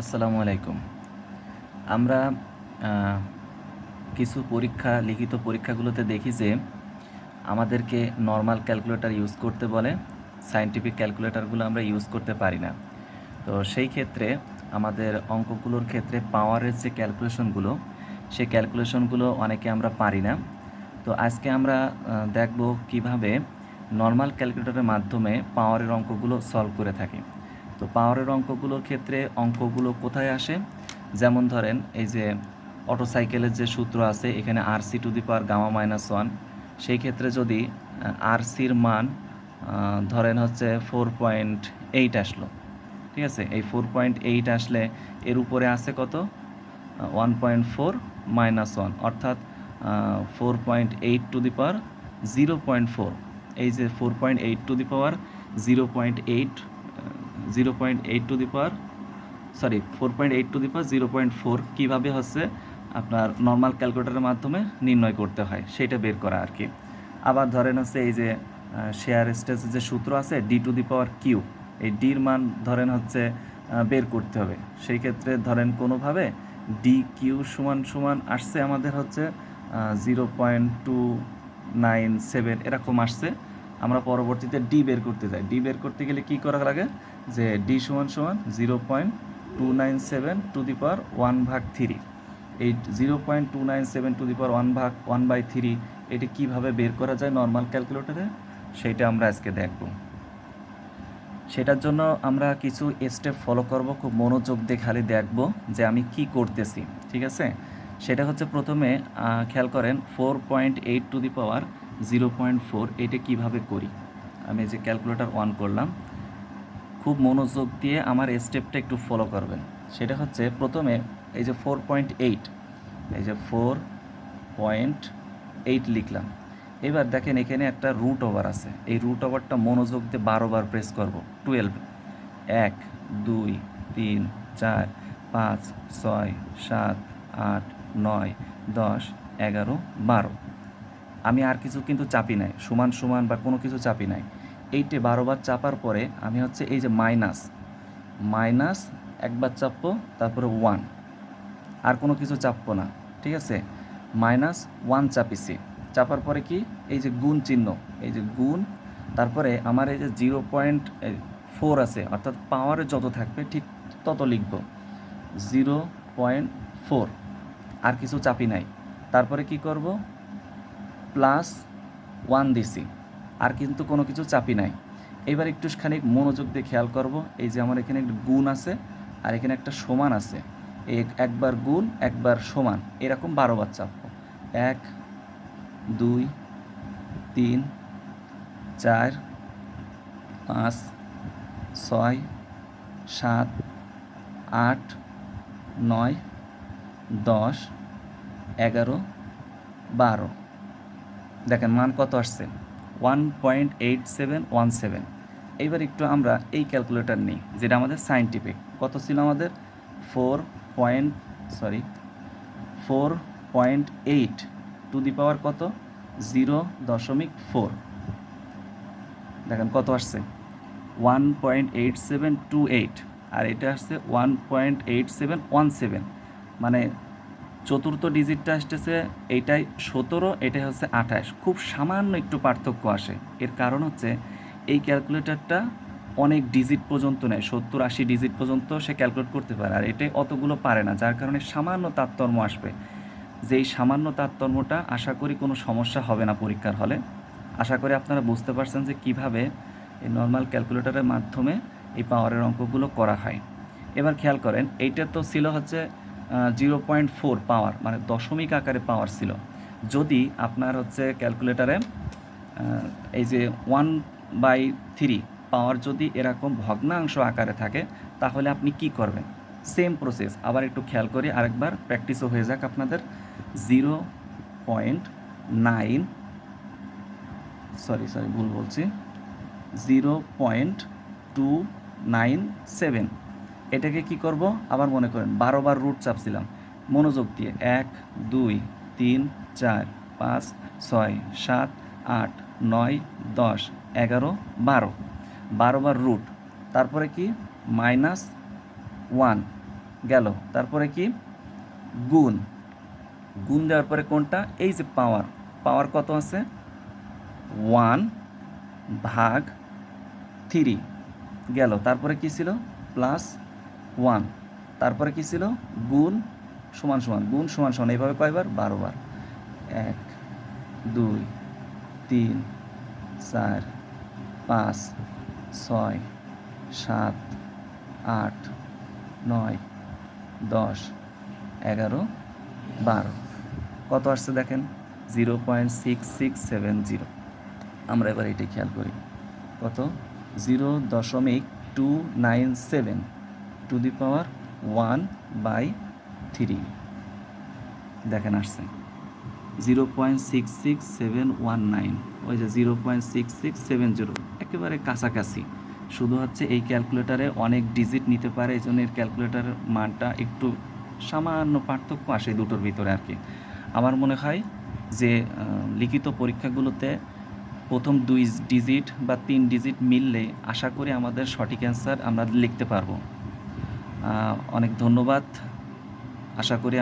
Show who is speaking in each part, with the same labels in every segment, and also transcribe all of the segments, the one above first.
Speaker 1: আসসালামু আলাইকুম আমরা কিছু পরীক্ষা লিখিত পরীক্ষাগুলোতে দেখি যে আমাদেরকে নর্মাল ক্যালকুলেটর ইউজ করতে বলে সায়েন্টিফিক ক্যালকুলেটরগুলো আমরা ইউজ করতে পারি না তো সেই ক্ষেত্রে আমাদের অঙ্কগুলোর ক্ষেত্রে পাওয়ারের যে ক্যালকুলেশনগুলো সেই ক্যালকুলেশনগুলো অনেকে আমরা পারি না তো আজকে আমরা দেখব কিভাবে নর্মাল ক্যালকুলেটরের মাধ্যমে পাওয়ারের অঙ্কগুলো সলভ করে থাকি তো পাওয়ারের অঙ্কগুলোর ক্ষেত্রে অঙ্কগুলো কোথায় আসে যেমন ধরেন এই যে অটোসাইকেলের যে সূত্র আছে এখানে আর C to the power gamma minus one সেই ক্ষেত্রে যদি আর সির মান ধরেন হচ্ছে ফোর পয়েন্ট এইট আসলো ঠিক আছে এই ফোর পয়েন্ট এইট আসলে এর উপরে আছে কত one point four minus one অর্থাৎ four point eight to the power zero point four এই যে four point eight to the power zero point eight zero point eight to the power sorry four point eight to the power zero point four কীভাবে হচ্ছে আপনার normal ক্যালকুলেটারের মাধ্যমে নির্ণয় করতে হয় সেটা বের করা আর কি আবার ধরেন হচ্ছে এই যে শেয়ার স্টেজের যে সূত্র আছে D to the power Q এই ডির মান ধরেন হচ্ছে বের করতে হবে সেই ক্ষেত্রে ধরেন কোনোভাবে ডি কিউ সমান সমান আসছে আমাদের হচ্ছে zero point two nine seven এরকম আসছে আমরা পরবর্তীতে ডি বের করতে যাই ডি বের করতে গেলে কি করা লাগে যে ডি সমান সমান zero point two nine seven to the power one ভাগ থ্রি এই zero point two nine seven to the power one ভাগ ওয়ান বাই থ্রি এটি কীভাবে বের করা যায় নর্মাল ক্যালকুলেটরে সেটা আমরা আজকে দেখব সেটার জন্য আমরা কিছু স্টেপ ফলো করব খুব মনোযোগ দিয়ে খালি দেখব যে আমি কি করতেছি ঠিক আছে সেটা হচ্ছে প্রথমে খেয়াল করেন four point eight to the power zero point four এটা কীভাবে করি আমি যে ক্যালকুলেটার অন করলাম খুব মনোযোগ দিয়ে আমার স্টেপটা একটু ফলো করবেন সেটা হচ্ছে প্রথমে এই যে ফোর পয়েন্ট এইট এই যে ফোর পয়েন্ট এইট লিখলাম এবার দেখেন এখানে একটা রুট ওভার আছে এই রুট ওভারটা মনোযোগ দিয়ে বারোবার প্রেস করব টুয়েলভ এক দুই তিন চার পাঁচ ছয় সাত আট নয় দশ এগারো বারো আমি আর কিছু কিন্তু চাপি নাই সমান সমান বা কোনো কিছু চাপি নাই এইটে বারোবার চাপার পরে আমি হচ্ছে এই যে মাইনাস মাইনাস একবার চাপবো তারপরে ওয়ান আর কোনো কিছু চাপবো না ঠিক আছে মাইনাস ওয়ান চাপিছি চাপার পরে কি এই যে গুণ চিহ্ন এই যে গুণ তারপরে আমার এই যে জিরো পয়েন্ট ফোর আছে অর্থাৎ পাওয়ারে যত থাকবে ঠিক তত লিখব জিরো পয়েন্ট ফোর আর কিছু চাপি নাই তারপরে কি করব প্লাস ওয়ান দিছি আর কিন্তু কোনো কিছু চাপি নাই এবার একটু খানিক মনোযোগ দিয়ে খেয়াল করব এই যে আমার এখানে গুণ আছে আর এখানে একটা সমান আছে একবার গুণ একবার সমান এরকম বারোবার চাপবো এক দুই তিন চার পাঁচ ছয় সাত আট নয় দশ এগারো বারো দেখেন মান কত আসছে one point eight seven one seven এইবার একটু আমরা এই ক্যালকুলেটার নিই যেটা আমাদের সাইন্টিফিক কত ছিল আমাদের four point sorry four point eight to the power কত জিরো দশমিক ফোর দেখেন কত আসছে one point eight seven two eight আর এটা আসছে one point eight seven one seven মানে চতুর্থ ডিজিটটা আসতেছে এইটাই সতেরো এটাই হচ্ছে আঠাশ খুব সামান্য একটু পার্থক্য আসে এর কারণ হচ্ছে এই ক্যালকুলেটরটা অনেক ডিজিট পর্যন্ত নেয় সত্তর আশি ডিজিট পর্যন্ত সে ক্যালকুলেট করতে পারে আর এটাই অতগুলো পারে না যার কারণে সামান্য তারতম্য আসবে যেই সামান্য তারতম্যটা আশা করি কোনো সমস্যা হবে না পরীক্ষার হলে আশা করি আপনারা বুঝতে পারছেন যে কিভাবে এই নর্মাল ক্যালকুলেটরের মাধ্যমে এই পাওয়ারের অঙ্কগুলো করা হয় এবার খেয়াল করেন এইটা তো ছিল হচ্ছে জিরো পয়েন্ট ফোর পাওয়ার মানে দশমিক আকারে পাওয়ার ছিল যদি আপনার হচ্ছে ক্যালকুলেটারে এই যে ওয়ান বাই থ্রি পাওয়ার যদি এরকম ভগ্নাংশ আকারে থাকে তাহলে আপনি কি করবেন সেম প্রসেস আবার একটু খেয়াল করি আরেকবার প্র্যাকটিসও হয়ে যাক আপনাদের zero point nine sorry sorry ভুল বলছি zero point two nine seven এটাকে কি করব আবার মনে করেন বারোবার রুট চাপছিলাম মনোযোগ দিয়ে এক দুই তিন চার পাঁচ ছয় সাত আট নয় দশ এগারো বারো বারোবার রুট তারপরে কি মাইনাস ওয়ান গেল তারপরে কি গুণ গুণ দেওয়ার পরে কোনটা এই যে পাওয়ার পাওয়ার কত আছে ওয়ান ভাগ থ্রি গেল তারপরে কি ছিল প্লাস ওয়ান তারপরে কি ছিল গুণ সমান সমান গুণ সমান সমান এইভাবে কয়বার বারো বার এক দুই তিন চার পাঁচ ছয় সাত আট নয় দশ এগারো বারো কত আসছে দেখেন zero point six six seven zero আমরা এবার এটি খেয়াল করি কত জিরো দশমিক two nine seven to the power one by three দেখেন আসছে zero point six six seven one nine ওই যে zero point six six seven zero একেবারে কাছাকাছি শুধু হচ্ছে এই ক্যালকুলেটারে অনেক ডিজিট নিতে পারে এই জন্য এর ক্যালকুলেটারের মানটা একটু সামান্য পার্থক্য আসে দুটোর ভিতরে আর কি আমার মনে হয় যে লিখিত পরীক্ষাগুলোতে প্রথম দুই ডিজিট বা তিন ডিজিট মিললে আশা করি আমাদের সঠিক অ্যান্সার আমরা লিখতে পারবো অনেক ধন্যবাদ আশা করি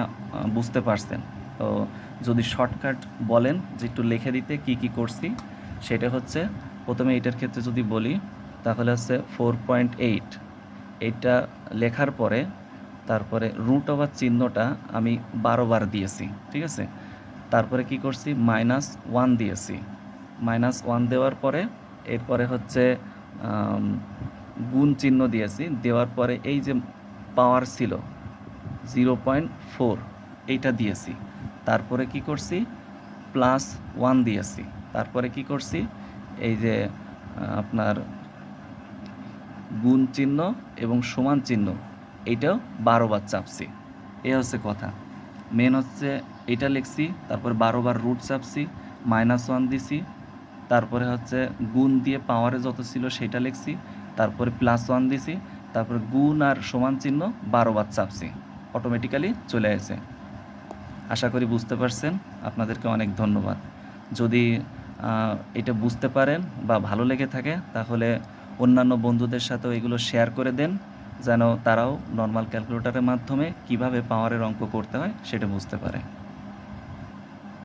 Speaker 1: বুঝতে পারছেন তো যদি শর্টকাট বলেন যে একটু লিখে দিতে কি কি করছি সেটা হচ্ছে প্রথমে এটার ক্ষেত্রে যদি বলি তাহলে হচ্ছে ফোর পয়েন্ট এইট এইটা লেখার পরে তারপরে রুট ওভার চিহ্নটা আমি বারোবার দিয়েছি ঠিক আছে তারপরে কি করছি মাইনাস ওয়ান দিয়েছি মাইনাস ওয়ান দেওয়ার পরে এরপরে হচ্ছে গুণ চিহ্ন দিয়েছি দেওয়ার পরে এই যে পাওয়ার ছিল জিরো পয়েন্ট ফোর এইটা দিয়েছি তারপরে কি করছি প্লাস ওয়ান দিয়েছি তারপরে কি করছি এই যে আপনার গুণ চিহ্ন এবং সমান চিহ্ন এইটাও বারোবার চাপছি এ হচ্ছে কথা মেন হচ্ছে এটা লিখছি তারপর বারোবার রুট চাপছি মাইনাস ওয়ান দিছি তারপরে হচ্ছে গুণ দিয়ে পাওয়ারে যত ছিল সেটা লিখছি তারপরে প্লাস ওয়ান দিছি তারপর গুণ আর সমান চিহ্ন বারোবার চাপছি অটোমেটিক্যালি চলে আসে আশা করি বুঝতে পারছেন আপনাদেরকে অনেক ধন্যবাদ যদি এটা বুঝতে পারেন বা ভালো লেগে থাকে তাহলে অন্যান্য বন্ধুদের সাথেও এগুলো শেয়ার করে দেন যেন তারাও নর্মাল ক্যালকুলেটরের মাধ্যমে কিভাবে পাওয়ারের অঙ্ক করতে হয় সেটা বুঝতে পারে